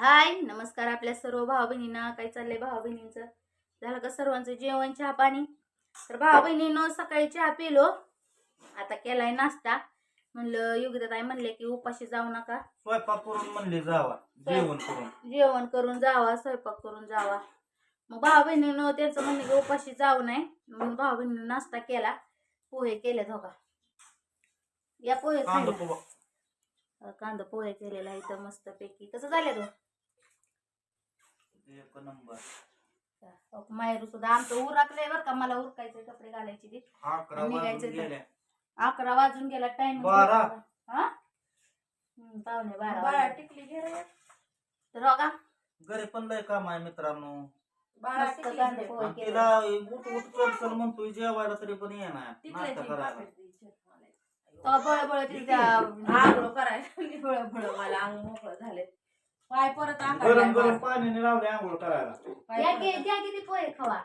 हाय नमस्कार आपल्या सर्व भाऊ बहिणींना काय चाललंय भाऊ बहिणींचं झालं का सर्वांचं जेवण चहा पाणी? तर भाऊ बहिणीनं सकाळी चहा पिलो. आता केलाय नाश्ता. म्हणलं योगिताताई म्हणले की उपाशी जाऊ नका. स्वयंपाक करून म्हणले जावा. जेवण करून. जेवण करून जावा स्वयंपाक करून जावा. मग भाऊ बहिणीनं त्यांचं म्हणणे की उपाशी जाऊ नये. म्हणून भाऊ बहिणीनं नाश्ता केला. पोहे केले हो का या पोहे कांदा. पोहा. अं, कांदा पोहे केलेला इथं मस्त पैकी कसं झालं तो? एक नंबर. माहेरू सुद्धा आमचं उरकलंय बरं का मला उरकायचे कपडे घालायचे ते. अकरा निघायचं वाजून. गेल्या अकरा वाजून गेला टाइम बारा. हा? पावणे बारा बाळा वाजले. टिकली घे रे. तर हो का घरी पण लय काम आहे मित्रांनो. बाळा मस्त टिकली कांदा घे. पोहे आणि केले. तिला उठ उठ कर कर म्हणतोय जेवायला तरी पण येणार. टिकले नाश्ता ते करायला. पापड आंघोळ करायला फळ मला अंग मोकळं झाले पाय परत गरम गरम पाण्याने लावले आंघोळ करायला. द्या की द्या किती पोहे खावा.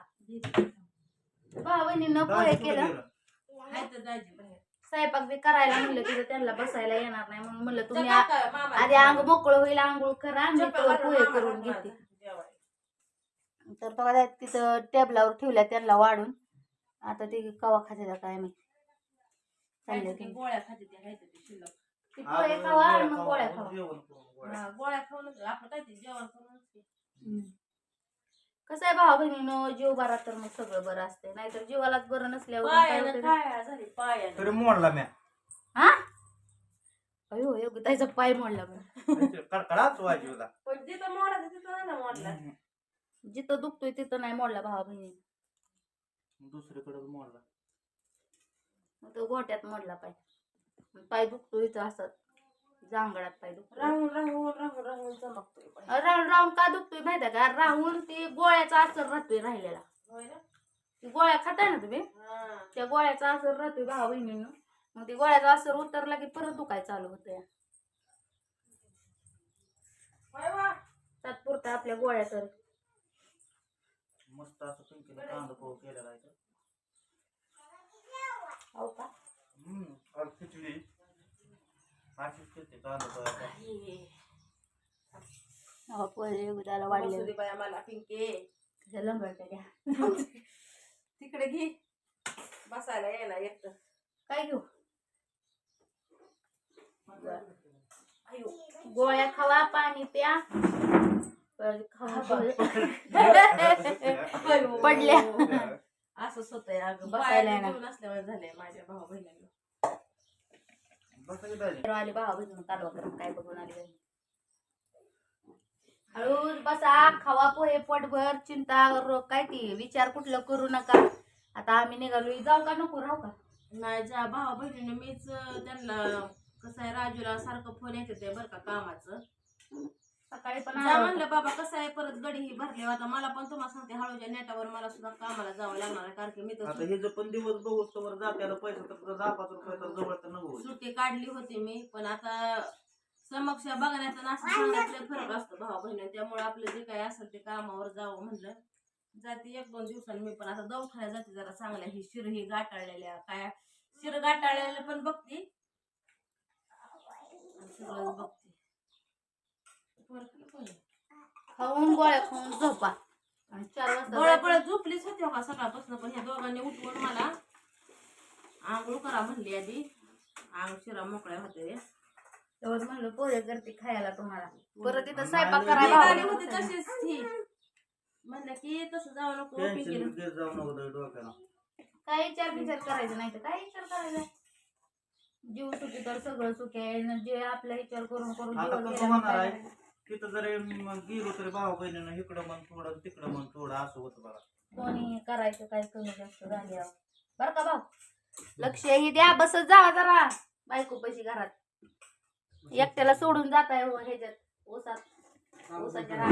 बहिणीनं पोहे दाजी कुठे केलं. गेलं? स्वयंपाक बी करायला म्हणलं तिथं त्यांना बसायला येणार नाही. म्हणून म्हणलं तुम्ही काका, मामा. आधी अंग मोकळं होईल आंघोळ करा मी चप्पल तो घालून पोहे करून घेते. जेवायला. तर बघा तिथं टेबलावर ठेवल्या त्यांना वाढून. आता ते कवा खाते काय मी चालले खायचं ते गोळ्या खाते ते खायचं ते शिल्लक. ते आज पोहे खावा आणि मग गोळ्या खावा. जेवण. हा, गोळ्या. खाऊनच आपलं काय ते जेवण करूनच. कसं आहे भाऊ बहिणीनं जीव बरा तर मग सगळं बरं असते नाहीतर जीवालाच बरं नसल्यावर मग काय पायानं होतं? काय झाली पायानं. तरी मोडला म्या. हा? अयो योगिताचा पाय मोडला पण जिथं मोडला तिथं नाही ना मोडला. जिथं दुखतोय तिथं नाही मोडला भाऊ बहिणी. दुसरीकडे मोडला. तो गोट्यात मोडला पाय. पाय दुखतोय इथं असं. जांगडात पाय दुखतो राहून राहून राहून राहून चमकतोय पाय. राहून राहून का दुखतोय माहिती का? राहून ती गोळ्याचा असर राहतोय राहिलेला. होय ना? ती गोळ्या खाताय ना तुम्ही? हा. त्या गोळ्याचा असर राहतोय भाऊ बहिणीनं. मग ती गोळ्याचा असर उतरला की परत दुखाय चालू होतंय. होय वा. तात्पुरता आपल्या गोळ्या तर. मस्त असं पिंकीला कांदा पोहा केलेला आहे. हो का? हम्म, खिचडी. उद्याला वाढले. मला पिंके. द्या. तिकडे घे. बसायला यायला एक काय घेऊ? गोळ्या खावा पाणी प्या. पडल्या. असंच होतंय अगं. बसायला. नसल्यावर झालंय माझ्या भाऊ बहिणीला. दाजी. आले भावा बहिणी कालवा करून काय बघून बाई. हळूच बसा खावा पोहे पोटभर चिंता रोग काय ती विचार कुठलं करू नका. आता आम्ही निघालो जाऊ का नको राहू का? नाही ज्या भावा बहिणीने मीच त्यांना कसं आहे राजूला सारखं फोन येते ते बरं का कामाचं. सकाळी पण जा आलो. म्हणलं बाबा कसं आहे? परत गडी ही भरली आता मला पण तुम्हाला सांगते हळूच्या नेटावर मला सुद्धा कामाला जावं लागणार आहे कारण की मी आता तर हे जर पण दिवस बघूस तर जात्याला पैसा तर दहा पाच रुपये तर जवळ तर नको सुट्टी काढली होती मी पण आता समक्ष बघण्याचा नाश्ता सांगण्यातले फरक असतो भावा बहिणी. त्यामुळे आपलं जे काही असेल ते कामावर जावं म्हणलं. जाते एक दोन दिवसांनी मी पण आता दवाखान्यात जाते जरा चांगल्या. ही शिर ही गाठाळलेल्या काय? शिर गाठाळलेल्या पण बघते. आणि सगळंच बघते. खाऊन गोळ्या खाऊन झोपा. आणि चार जायचं. बळ झोपलीच होती का सकाळपासून पण ह्या दोघांनी उठवून मला आंघोळ करा म्हणली आधी. अंग शिरा मोकळ्या होते तेव्हाच म्हणलं पोहे करते खायला तुम्हाला. परत इथं स्वयंपाक करायला. होती तशीच ती. म्हणलं की तसं जाऊ नको काय विचार विचार करायचं नाही तर काय विचार करायचा? जीव सुखी तर सगळं सुखी आहे. न जे आपला विचार करून करून आता जीवन तिथं जरी मग गेलो तरी भाऊ बहिणीनं इकडं मन थोडं तिकडं मन थोडं असं होतं बघा. कोणी करायचं काय कमी जास्त झाल्यावर बरं का भाऊ? लक्ष ही द्या बसत जावा जरा. बायको पैसे घरात. एकट्याला सोडून जात आहे हो ह्याच्यात. ओसात. ओसाच्या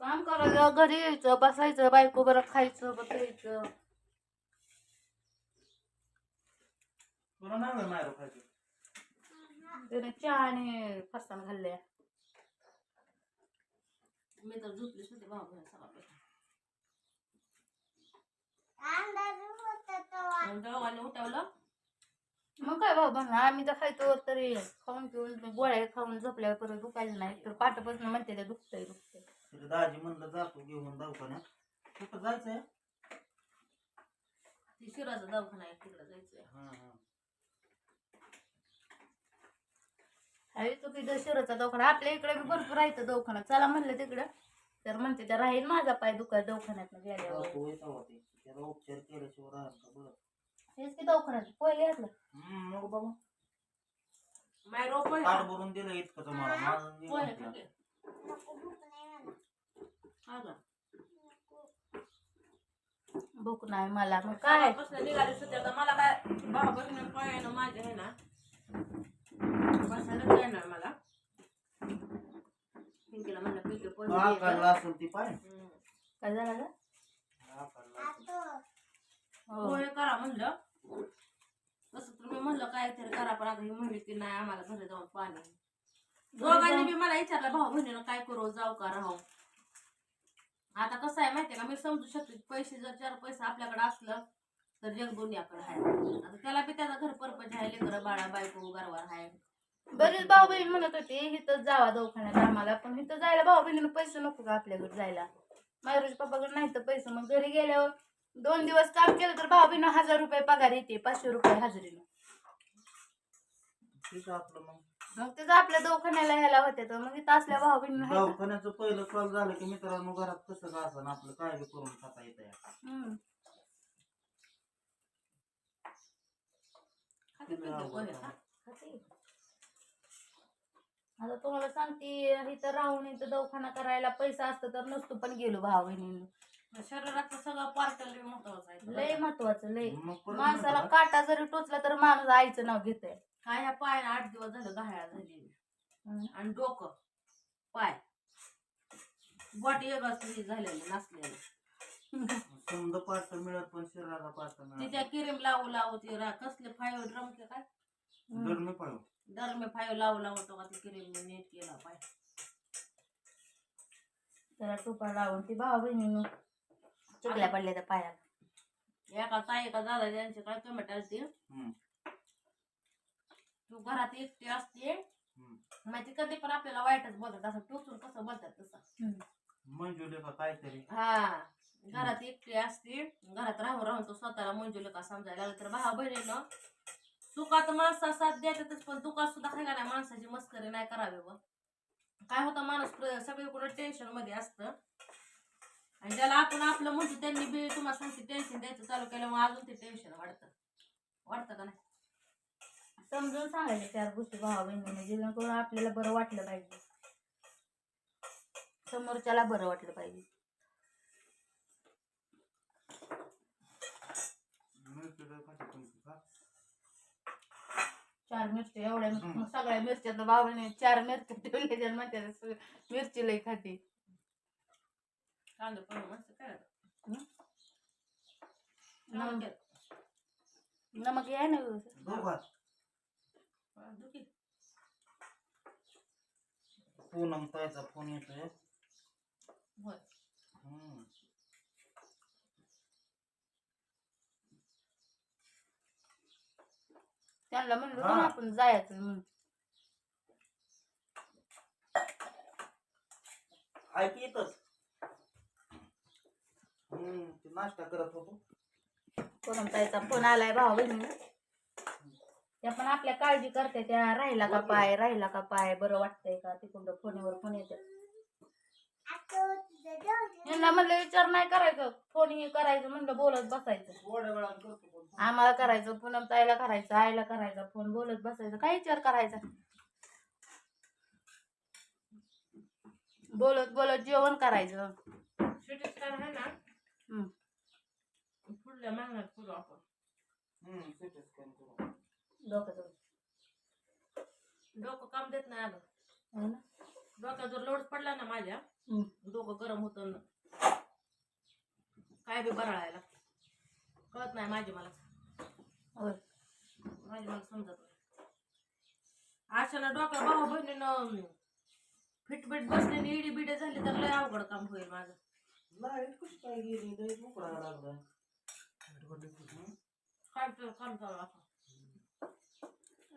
काम करायचं घरी यायचं बसायचं बायको बरं खायचं बसायचं. तुला नाही मायरो खायचं? त्याने चहा आणि फरसाण घालल्या मी तर झोपलीच होते भाऊ बहिणी सकाळपासून मग दोघांनी उठवलं? मग काय भाऊ म्हणा आम्ही तर खायचो तरी खाऊन पिऊन गोळ्या खाऊन झोपल्यावर परत दुखायचं नाही तर पाठपासून म्हणते ते दुखतंय दुखतंय. दाजी म्हणलं जातो घेऊन दवाखान्यात. कुठं जायचंय? ती शिराचा दवाखाना आहे तिकडे जायचंय हा हा आहे तो तिथं शिरोचा दवाखाना आपल्या इकडे बी भरपूर राहतं दवाखाना. चला म्हणलं तिकडं. तर म्हणते त्या राहील माझा पाय दुखाय दवाखान्यात गेल्यावर. जातो येत आहोत ते. त्याला उपचार केल्याशिवाय राहत का बरं. की दवाखान्यात पहिले घातलं. हम्म, मग बाबा माय रोप आहे. ताट भरून दिलं इतकं तुम्हाला माझं पोहे म्हटलं. खाते. हा का? भूक नाही मला. मग काय? निघाली सुद्धा आता. मला काय पाय ना माझे आहे ना. बसायला काय नाही मला पिंकीला म्हणलं पिंकी पोहे हा, काढला असेल ती पाय काय झालं ग? हा, काढला असेल. हो पोहे करा म्हणलं. तसं तुम्ही म्हणलं काय तरी करा पण आता ही म्हणली की नाही आम्हाला घरी जाऊन पाणी. दोघांनी बी मला विचारलं भाऊ बहिणीनं काय करू जाऊ का राहू हो. आता कसं आहे माहितीये का मी समजू शकते पैसे जर चार पैसे आपल्याकडे असलं तर जग दुनियाकडे आहे आता त्याला बी त्याचा घर परपज आहे. लेकरं बाळा बायको गरवार आहे. बरेच भाऊ बहीण म्हणत होते इथं जावा दवाखान्यात आम्हाला पण इथं जायला भाऊ बहिणीनं पैसे नको का आपल्याकडे जायला. मायरूज पप्पाकडे नाही तर पैसे मग घरी गेल्यावर दोन दिवस काम केलं तर भाऊ बहिण हजार रुपये पगार येते पाचशे रुपये हजेरीनं. ठीक आहे आपलं मग. मग तिथं आपल्या दवाखान्याला ह्याला होते तर मग इथं असल्या भाऊ बहिणी दवाखान्याचं पहिलं चालू झालं की मित्रांनो घरात कसं का असं आपलं काय बी करून खाता येतं आता तुम्हाला सांगते इथं राहून इथं दवाखाना करायला पैसा असतं तर नसतो पण गेलो भाऊ बहिणीनं शरीराचं सगळं पार्ट लय महत्वाचं आहे लय महत्वाचं लय. माणसाला काटा जरी टोचला तर माणूस आईचं नाव घेतोय. काय ह्या पायाला आठ दिवस झालं घाया झाली आणि डोकं पाय. बॉटी एक झालेलं नसलेलं. समजा पाठ मिळत पण शरीराला ती मिळत त्या क्रीम लावू लावू ते रा- कसले फाईव्ह ड्रम के काय? गरमी पडू दरमे फाईव्ह लावू लावू तो का ते क्रीम नीट केला पाय. त्याला टोपा लावून ती भाऊ बहिणीनं चुकल्या पडल्या त्या पायाला. एका ताई एका दादा त्यांचे काय कमेंट हम्म, तू घरात एकटी असते हम्म. माहिती कधी पण आपल्याला वाईटच बोलतात असं टोचून कसं बोलतात तसं. मंजुले का काहीतरी. हा घरात एकटी असते घरात राहून राहून तो स्वतःला मंजुले का समजायला लागला. तर भाऊ बहिणीनं सुखात माणसा साथ द्यायच्यातच पण दुखात सुद्धा खायला नाही माणसाची मस्करी नाही करावी व काय होतं माणूस प्र- सगळीकडे टेन्शनमध्ये असतं. आणि ज्याला आपण आपलं म्हणतो त्यांनी बी तुम्हाला सांगते टेन्शन द्यायचं चालू केलं मग अजून ते टेन्शन वाढतं. वाढतं का नाही? समजून सांगायचे चार गोष्टी भावा बहिणीने जेणेकरून आपल्याला बरं वाटलं पाहिजे. समोरच्याला बरं वाटलं पाहिजे मिरचीला खाते तुमची का? चार मिरच्या एवढ्या. मग सगळ्या मिरच्या तर भावाने चार मिरच्या ठेवल्या म्हणते सगळं मिरची लई खाते. कांदा पण मस्त करायचं हं? नमक. नमक आहे ना व्यवस्थित? दोघात पूनम ताईचा फोन येतोय. त्यांना म्हणलं. होतं ना आपण जायचं म्हणून. ऐक येतच हम्म ते नाश्ता करत होतो. कोणा ताईचा फोन आलाय भाऊ बहिणीला. त्या पण आपल्या काळजी करते त्या राहिला का पाय राहिला का पाय बरं वाटतंय का? तिकडं फोनवर फोन येते यांना म्हणलं विचार नाही करायचं फोन हे करायचं म्हणलं बोलत बसायचं. आम्हाला करायचं पूनम ताईला करायचं आईला करायचं फोन बोलत बसायचं काय विचार करायचा बोलत बोलत जेवण करायचं आहे ना. पुढल्या महिन्यात करू आपण. डोक्यात डोकं काम देत नाही अगं हो ना? डोक्यात जर लोड पडला ना माझ्या. डोकं गरम होतं न. काय बी बराळायला. कळत नाही माझी मला. होय. माझी मला समजत नाही. अशाला डोक्या भाऊ बहिणीनं फिटबिट बसलेली इडी बिडे झाली तर लय अवघड काम होईल माझं. कशी काय गेली? लय. काय तर काम चालू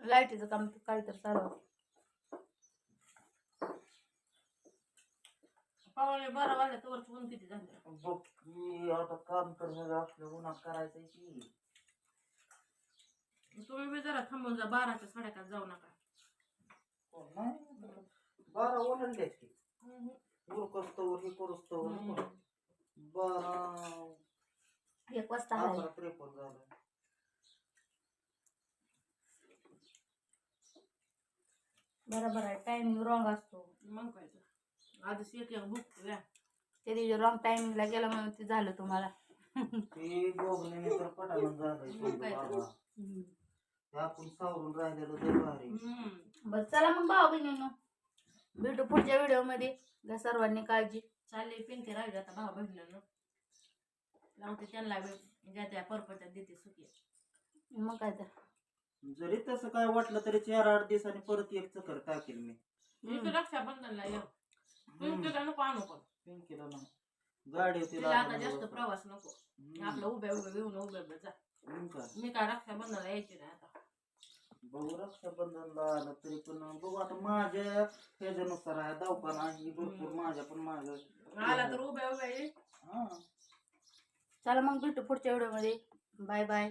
लाईटीचं काम काहीतरी चालू बारा वाजल्या तर ऊन किती झाले? बघ की आता काम करणं आपल्या उन्हात करायचंय की. तुम्ही बी जरा थांबून जा बाराच्या साडेकात जाऊ नका. कोण नाही बारा ओलांडल्यात की. उरकस्तवर हे करूस्तवर. बारा एक वाजता आहे. अकरा त्रेपन्न झालं. बरोबर आहे टायमिंग रॉंग असतो. मग काय तर. आधीच एक एक बुक द्या त्या दिवशी रॉंग टायमिंगला गेलं म्हणून ते झालं तुम्हाला. ते बोगण्याने तर मग काय तर. ते आपण सावरून राहिलेलं ते भारी. हम्म. बरं चला मग भाऊ बहिणींनो. भेटू पुढच्या व्हिडिओमध्ये. घ्या सर्वांनी काळजी. चालले पिंके राहिले आता भाऊ बहिणीनं. लावते त्यांना वेळ ज्या त्या परपट्यात देते सुखी. मग काय तर. जरी तसं काय वाटलं तरी चार आठ दिवसांनी परत एक चक्कर टाकेल मी. मी तर रक्षाबंधनला येऊ पिंकेला नको आणू पण. पिंकीला ना गाडी होती तिला आता जास्त प्रवास नको. आपलं उभ्या उभ्या येऊन उभ्या उभ्या जा. मी काय रक्षाबंधनला यायची नाही आता. बघू रक्षाबंधनला आलं तरी पण बघू आता माझ्या ह्याच्यानुसार आहे दवाखाना आहे भरपूर माझ्या पण माझ्या आला तर उभ्या उभ्या हा. चला मग भेटू पुढच्या व्हिडिओमध्ये. Bye bye.